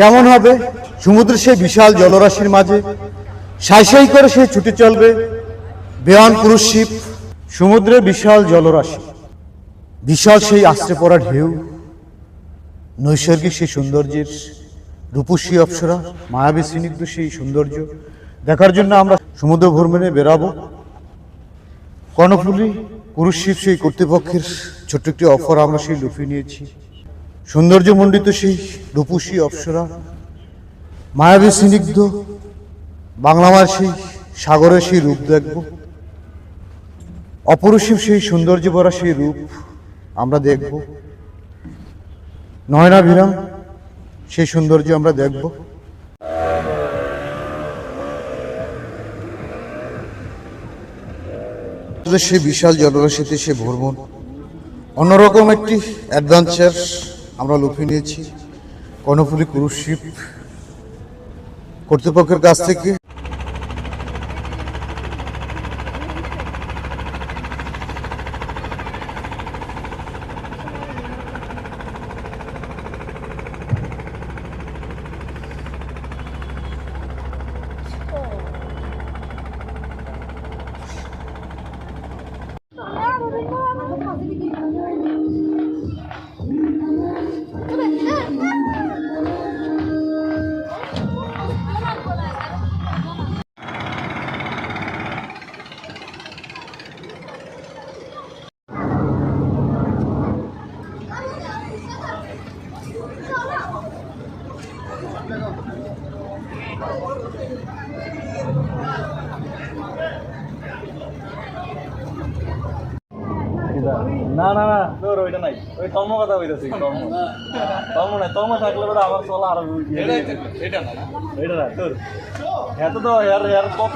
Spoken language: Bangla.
কেমন হবে? সমুদ্রের সেই বিশাল জলরাশির মাঝে সাই সাই করে সে ছুটে চলবে। বেয়ান পুরুষ শিপ সমুদ্রে বিশাল জলরাশি, বিশাল সেই আশ্রে পড়া ঢেউ, নৈসর্গিক সেই সৌন্দর্যের রূপসী অপ্সরা, মায়াবী স্নিগ্ধ সেই সৌন্দর্য। দেখার জন্য আমরা সমুদ্র ভ্রমণে বেরাবো। কর্ণফুলি শিব সেই কর্তৃপক্ষের ছোট্ট একটি অফার আমরা সেই লুফিয়ে নিয়েছি। সৌন্দর্যমণ্ডিত সেই রূপসী অপ্সরা, মায়াবী স্নিগ্ধ, বাংলামার সেই সাগরের সেই রূপ দেখব। অপরূষীম সেই সৌন্দর্য ভরা সেই রূপ আমরা দেখব। নয়নাভিরাম সেই সৌন্দর্য আমরা দেখব। সেই বিশাল জলরাশিতে সে ভ্রমণ। অন্যরকম একটি অ্যাডভেঞ্চার আমরা লুফে নিয়েছি। কর্ণফুলী ক্রুজ শিপ কর্তৃপক্ষের কাছ থেকে না না না তোর ওইটা নাই। ওই তর্ম কথা হইতেছি তর্ম। তর্ম নাই তর্ম থাকলে পরে আমার চলা আরও এটা না। এটা না তোর। এত তো হেয়ার হেয়ার কত